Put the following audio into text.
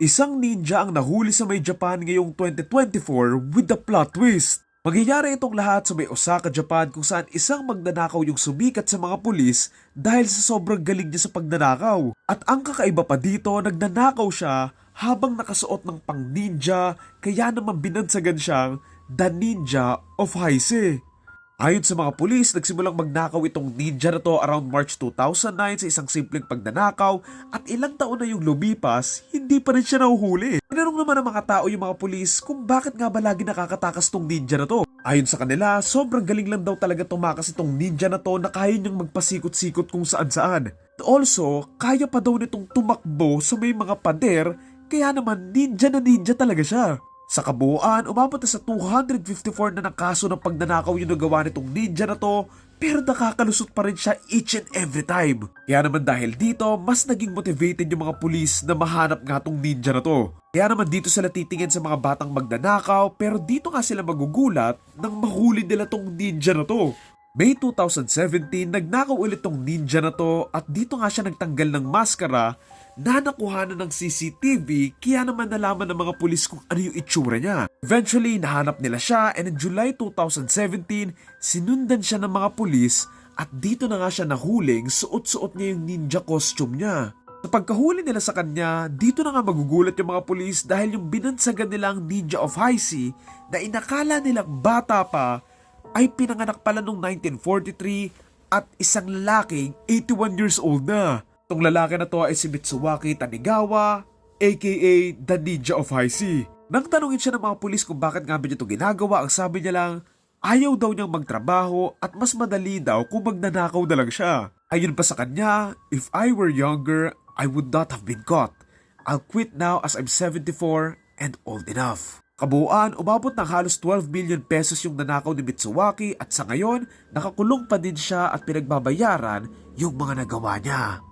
Isang ninja ang nahuli sa may Japan ngayong 2024 with the plot twist. Magyayari itong lahat sa may Osaka, Japan kung saan isang magnanakaw yung sumikat sa mga pulis dahil sa sobrang galing niya sa pagnanakaw. At ang kakaiba pa dito, nagnanakaw siya habang nakasuot ng pang ninja kaya naman binansagan siyang The Ninja of Heise. Ayon sa mga pulis, nagsimulang magnakaw itong ninja na to around March 2009 sa isang simpleng pagnanakaw at ilang taon na yung lumipas, hindi pa rin siya nahuhuli. Tinanong naman ng mga tao yung mga pulis kung bakit nga ba lagi nakakatakas tong ninja na to. Ayon sa kanila, sobrang galing lang daw talaga tumakas itong ninja na to na kaya niyang magpasikot-sikot kung saan-saan. Also, kaya pa daw nitong tumakbo sa may mga pader, kaya naman ninja na ninja talaga siya. Sa kabuuan, umabot na sa 254 na ng kaso ng pagnanakaw yung nagawa nitong ninja na to, pero nakakalusot pa rin siya each and every time. Kaya naman dahil dito, mas naging motivated yung mga pulis na mahanap nga tong ninja na to. Kaya naman dito sila titingin sa mga batang magnanakaw, pero dito nga sila magugulat nang mahuli nila tong ninja na to. May 2017, nagnakaw ulit tong ninja na to at dito nga siya nagtanggal ng maskara na nakuha na ng CCTV kaya naman nalaman ng mga pulis kung ano yung itsura niya. Eventually, nahanap nila siya and in July 2017, sinundan siya ng mga pulis at dito na nga siya nahuling suot-suot niya yung ninja costume niya. Sa pagkahuli nila sa kanya, dito na nga magugulat yung mga pulis dahil yung binansagan nilang Ninja of Heisei na inakala nilang bata pa ay pinanganak pala noong 1943 at isang lalaking 81 years old na. Itong lalaki na to ay si Mitsuwaki Tanigawa, aka The Ninja of Heisei. Nang tanungin siya ng mga pulis kung bakit nga ba niya ito ginagawa, ang sabi niya lang, ayaw daw niyang magtrabaho at mas madali daw kung magnanakaw na lang siya. Ayun pa sa kanya, if I were younger, I would not have been caught. I'll quit now as I'm 74 and old enough. Kabuuan, umabot ng halos 12 million pesos yung nanakaw ni Mitsuwaki at sa ngayon, nakakulong pa din siya at pinagbabayaran yung mga nagawa niya.